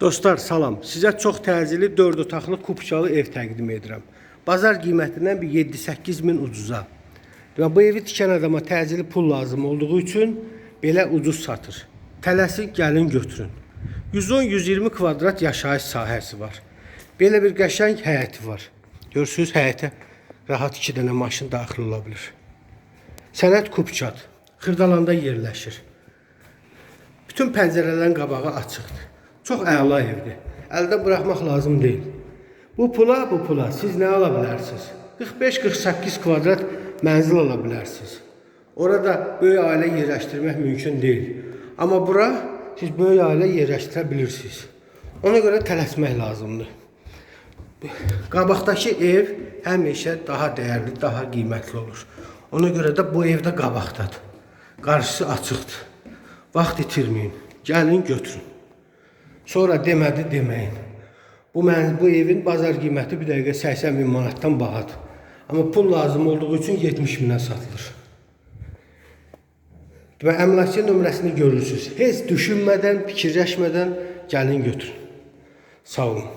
Dostlar salam. Sizə çox təcili 4 otaqlı kupçalı ev təqdim edirəm. Bazar qiymətindən bir 7-8 min ucuza. Və bu evi tikən adama təcili pul lazım olduğu üçün belə ucuz satır. Tələsin gəlin götürün. 110-120 kvadrat yaşayış sahəsi var. Belə bir qəşəng həyəti var. Görürsüz həyətə rahat 2 dənə maşın daxil ola bilər. Sənət kupçat. Xırdalanda yerləşir. Bütün pəncərələrin qabağı açıqdır. Çox əla evdir. Əldə buraxmaq lazım deyil. Bu pula, bu pula siz nə ala bilərsiniz? 45-48 kvadrat mənzil ala bilərsiniz. Orada böyük ailə yerləşdirmək mümkün deyil. Amma bura siz böyük ailə yerləşdirə bilirsiniz. Ona görə tələsmək lazımdır. Qabaqdakı ev həmişə daha dəyərli, daha qiymətli olur. Ona görə də bu evdə qabaqdadır. Qarşısı açıqdır. Vaxt itirməyin. Gəlin götürün. Sonra demədi deməyin. Bu mən bu evin bazar qiyməti bir dəqiqə 80 min manatdan bahadır. Amma pul lazım olduğu üçün 70 minə satılır. Və əmlakçı nömrəsini görürsüz. Heç düşünmədən, fikirləşmədən gəlin götürün. Sağ olun.